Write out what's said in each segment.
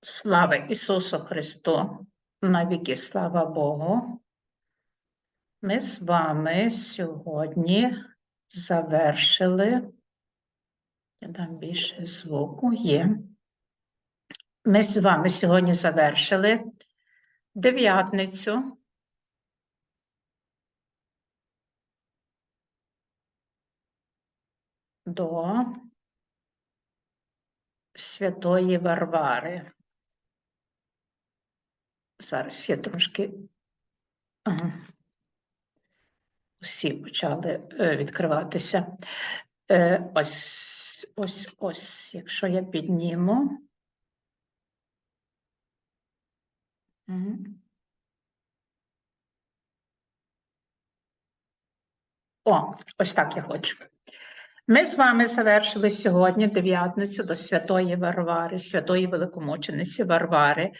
Слава Ісусу Христу! Навіки слава Богу! Ми з вами сьогодні завершили. Я дам більше звуку є. Ми з вами сьогодні завершили дев'ятницю. До Святої Варвари. Зараз я трошки. Всі почали е, відкриватися. Е, Ось, ось, ось, якщо я підніму. О, ось так я хочу. Ми з вами завершили сьогодні дев'ятницю до Святої Варвари, Святої Великомучениці Варвари.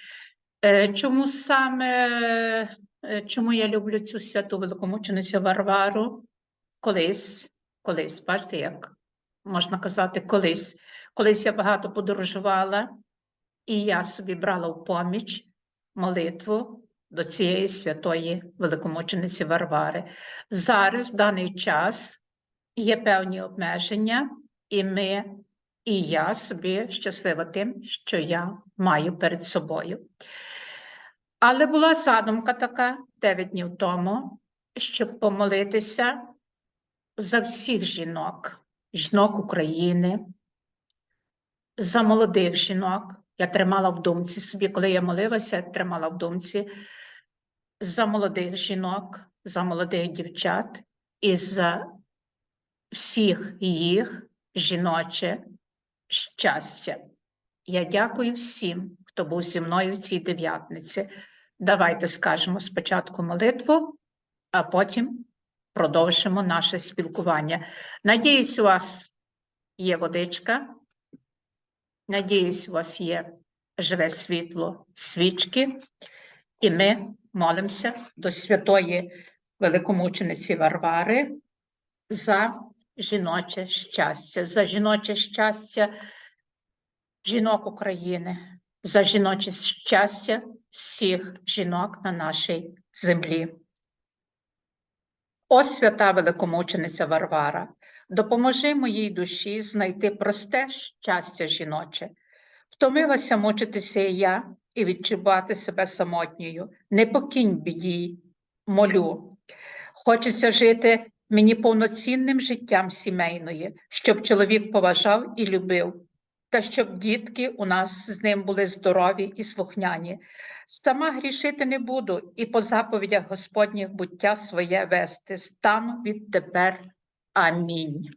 Е, Чому саме е, чому я люблю цю святу великомученицю Варвару? Колись, колись, бачите, як можна казати, колись. Колись я багато подорожувала, і я собі брала в поміч молитву до цієї святої великомучениці Варвари. Зараз, в даний час, є певні обмеження, і ми, і я собі щаслива тим, що я маю перед собою. Але була задумка така 9 днів тому, щоб помолитися за всіх жінок, жінок України, за молодих жінок. Я тримала в думці собі, коли я молилася, тримала в думці за молодих жінок, за молодих дівчат і за всіх їх жіноче щастя. Я дякую всім, хто був зі мною в цій дев'ятниці. Давайте скажемо спочатку молитву, а потім продовжимо наше спілкування. Надіюсь, у вас є водичка. Надіюсь, у вас є живе світло свічки, і ми молимося до святої великомучениці Варвари за жіноче щастя, за жіноче щастя жінок України, за жіноче щастя всіх жінок на нашій землі. О свята великомучениця Варвара, допоможи моїй душі знайти просте щастя жіноче. Втомилася мучитися і я і відчувати себе самотньою. Не покинь біді, молю. Хочеться жити мені повноцінним життям сімейної, щоб чоловік поважав і любив, та щоб дітки у нас з ним були здорові і слухняні. Сама грішити не буду і по заповідях Господніх буття своє вести. Стану відтепер. Амінь.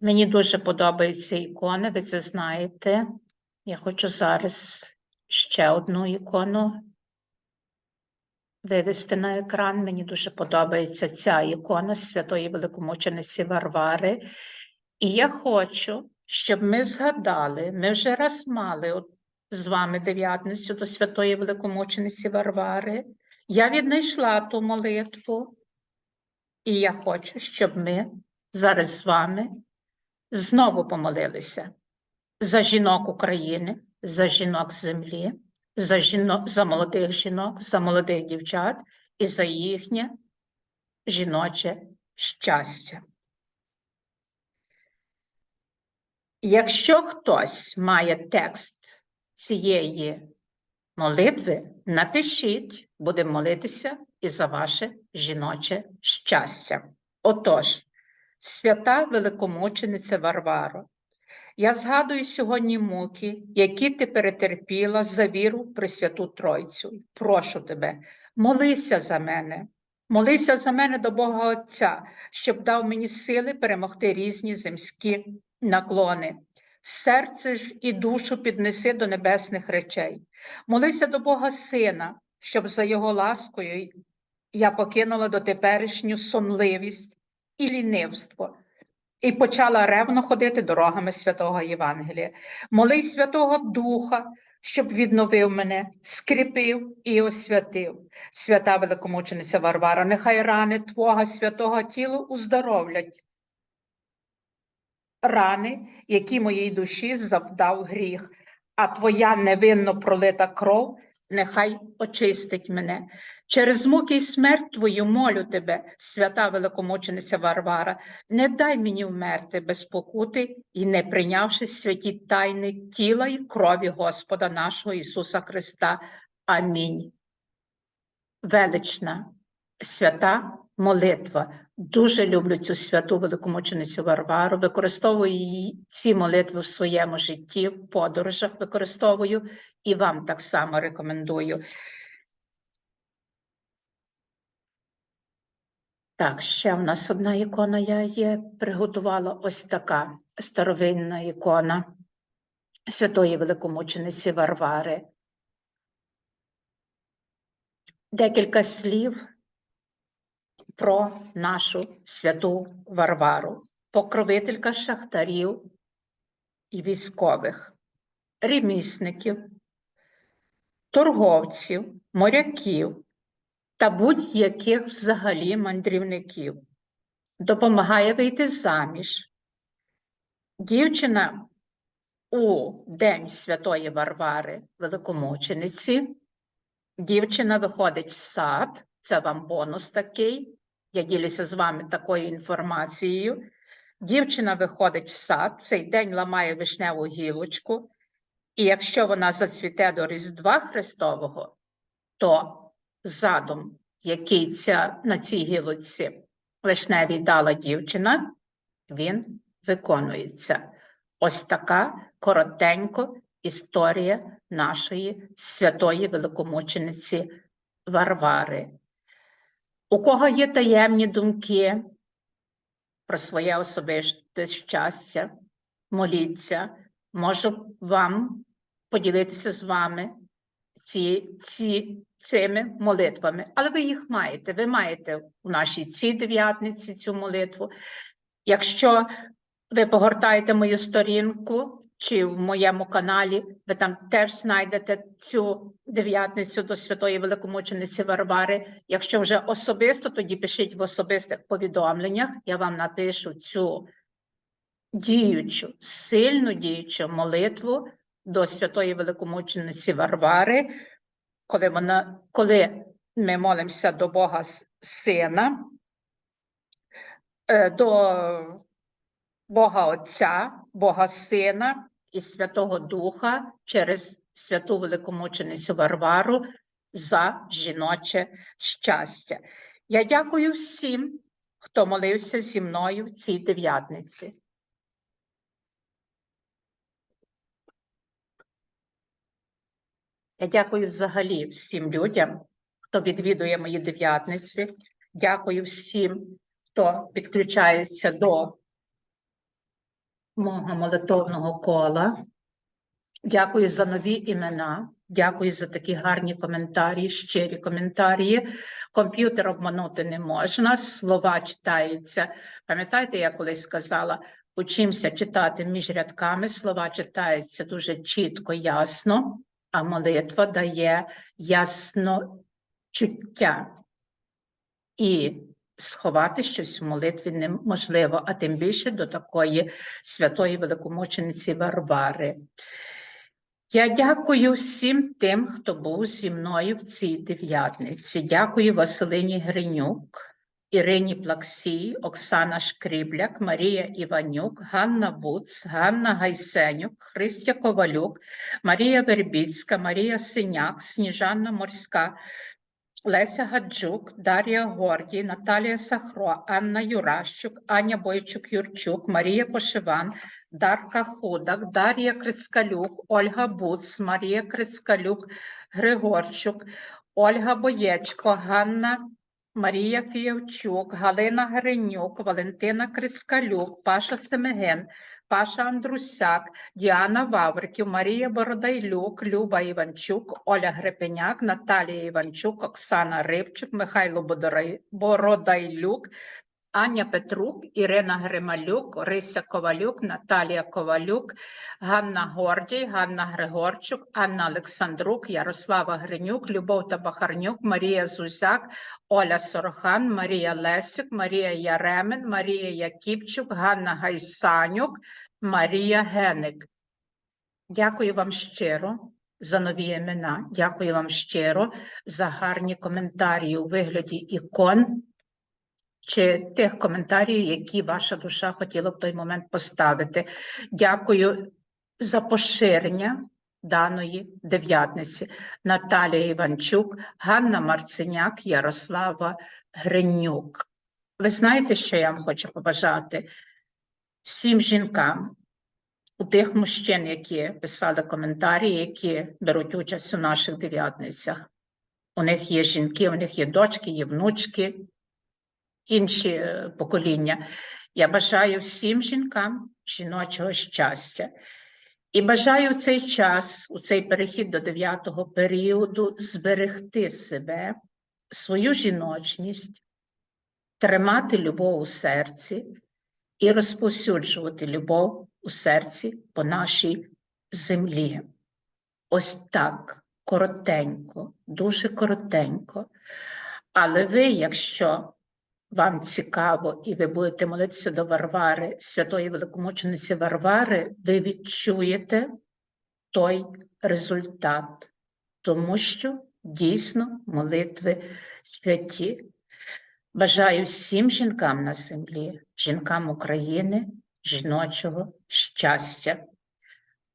Мені дуже подобаються ікони, ви це знаєте. Я хочу зараз ще одну ікону вивести на екран. Мені дуже подобається ця ікона Святої Великомучениці Варвари. І я хочу, щоб ми згадали, ми вже раз мали з вами дев'ятницю до Святої Великомучениці Варвари. Я віднайшла ту молитву, і я хочу, щоб ми зараз з вами знову помолилися за жінок України, за жінок землі, за жінок, за молодих жінок, за молодих дівчат і за їхнє жіноче щастя. Якщо хтось має текст цієї молитви, напишіть, будемо молитися і за ваше жіноче щастя. Отож, свята великомучениця Варваро, я згадую сьогодні муки, які ти перетерпіла за віру в Пресвяту Тройцю. Прошу тебе, молися за мене, молися за мене до Бога Отця, щоб дав мені сили перемогти різні земські наклони. Серце ж і душу піднеси до небесних речей. Молися до Бога Сина, щоб за його ласкою я покинула дотеперішню сонливість і лінивство і почала ревно ходити дорогами святого Євангелія. Молись Святого Духа, щоб відновив мене, скріпив і освятив. Свята великомучениця Варвара, нехай рани Твого святого тіла уздоровлять. Рани, які моїй душі завдав гріх, а твоя невинно пролита кров нехай очистить мене. Через муки й смерть твою молю тебе, свята великомучениця Варвара, не дай мені вмерти без покути і не прийнявши святі тайни тіла і крові Господа нашого Ісуса Христа. Амінь. Велична, свята молитва. Дуже люблю цю святу великомученицю Варвару. Використовую її ці молитви в своєму житті, в подорожах використовую і вам так само рекомендую. Так, ще в нас одна ікона я є приготувала ось така старовинна ікона святої великомучениці Варвари. Декілька слів про нашу святу Варвару, покровителька шахтарів і військових, ремісників, торговців, моряків та будь-яких взагалі мандрівників. Допомагає вийти заміж. Дівчина у День Святої Варвари Великомучениці. Дівчина виходить в сад, це вам бонус такий. Я ділюся з вами такою інформацією. Дівчина виходить в сад, в цей день ламає вишневу гілочку, і якщо вона зацвіте до Різдва Христового, то задум, який ця, на цій гілочці вишневій дала дівчина, він виконується. Ось така коротенько історія нашої святої великомучениці Варвари. У кого є таємні думки про своє особисте щастя, моліться, можу вам поділитися з вами ці, ці, цими молитвами, але ви їх маєте. Ви маєте у нашій цій дев'ятниці цю молитву. Якщо ви погортаєте мою сторінку чи в моєму каналі, ви там теж знайдете цю дев'ятницю до святої великомучениці Варвари. Якщо вже особисто, тоді пишіть в особистих повідомленнях. Я вам напишу цю діючу, сильну діючу молитву до святої великомучениці Варвари, коли вона, коли ми молимося до Бога Сина, е, до Бога Отця, Бога Сина і Святого Духа через святу великомученицю Варвару за жіноче щастя. Я дякую всім, хто молився зі мною в цій дев'ятниці. Я дякую взагалі всім людям, хто відвідує мої дев'ятниці. Дякую всім, хто підключається до мого молитовного кола. Дякую за нові імена. Дякую за такі гарні коментарі, щирі коментарі. Комп'ютер обманути не можна, слова читаються. Пам'ятаєте, я колись сказала, учимося читати між рядками, слова читаються дуже чітко, ясно, а молитва дає ясно чуття. І сховати щось в молитві неможливо, а тим більше до такої святої великомучениці Варвари. Я дякую всім тим, хто був зі мною в цій дев'ятниці. Дякую Василині Гринюк, Ірині Плаксій, Оксана Шкрібляк, Марія Іванюк, Ганна Буц, Ганна Гайсенюк, Христя Ковалюк, Марія Вербіцька, Марія Синяк, Сніжанна Морська. Леся Гаджук, Дар'я Гордій, Наталія Сахро, Анна Юращук, Аня Бойчук-Юрчук, Марія Пошиван, Дарка Худак, Дар'я Крицкалюк, Ольга Буц, Марія Крицкалюк, Григорчук, Ольга Боєчко, Ганна Марія Фіявчук, Галина Гринюк, Валентина Крискалюк, Паша Семеген, Паша Андрусяк, Діана Вавриків, Марія Бородайлюк, Люба Іванчук, Оля Грепеняк, Наталія Іванчук, Оксана Рибчук, Михайло Бородайлюк, Аня Петрук, Ірина Грималюк, Рися Ковалюк, Наталія Ковалюк, Ганна Гордій, Ганна Григорчук, Анна Олександрук, Ярослава Гринюк, Любов Табахарнюк, Марія Зузяк, Оля Сорохан, Марія Лесюк, Марія Яремен, Марія Яківчук, Ганна Гайсанюк, Марія Геник. Дякую вам щиро за нові імена. Дякую вам щиро за гарні коментарі у вигляді ікон чи тих коментарів, які ваша душа хотіла в той момент поставити. Дякую за поширення даної дев'ятниці. Наталія Іванчук, Ганна Марциняк, Ярослава Гринюк. Ви знаєте, що я вам хочу побажати всім жінкам, у тих мужчин, які писали коментарі, які беруть участь у наших дев'ятницях. У них є жінки, у них є дочки, є внучки, інші е, покоління. Я бажаю всім жінкам жіночого щастя. І бажаю в цей час, у цей перехід до дев'ятого періоду, зберегти себе, свою жіночність, тримати любов у серці і розповсюджувати любов у серці по нашій землі. Ось так, коротенько, дуже коротенько. Але ви, якщо вам цікаво і ви будете молитися до Варвари, святої великомучениці Варвари, ви відчуєте той результат, тому що дійсно молитви святі. Бажаю всім жінкам на землі, жінкам України, жіночого щастя.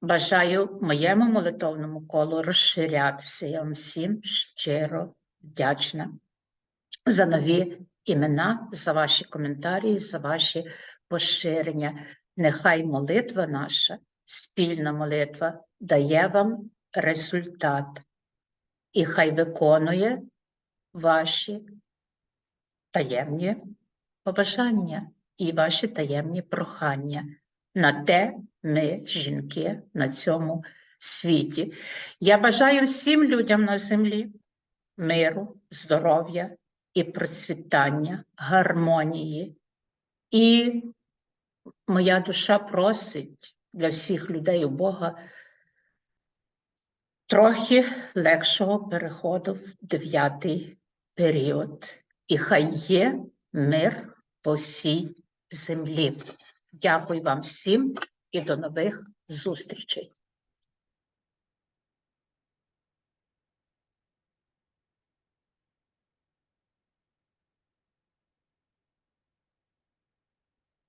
Бажаю моєму молитовному колу розширятися. Я вам всім щиро вдячна за нові імена, за ваші коментарі, за ваші поширення. Нехай молитва наша, спільна молитва, дає вам результат. І хай виконує ваші таємні побажання і ваші таємні прохання. На те ми, жінки, на цьому світі. Я бажаю всім людям на землі миру, здоров'я і процвітання, гармонії. І моя душа просить для всіх людей у Бога трохи легшого переходу в дев'ятий період. І хай є мир по всій землі. Дякую вам всім і до нових зустрічей.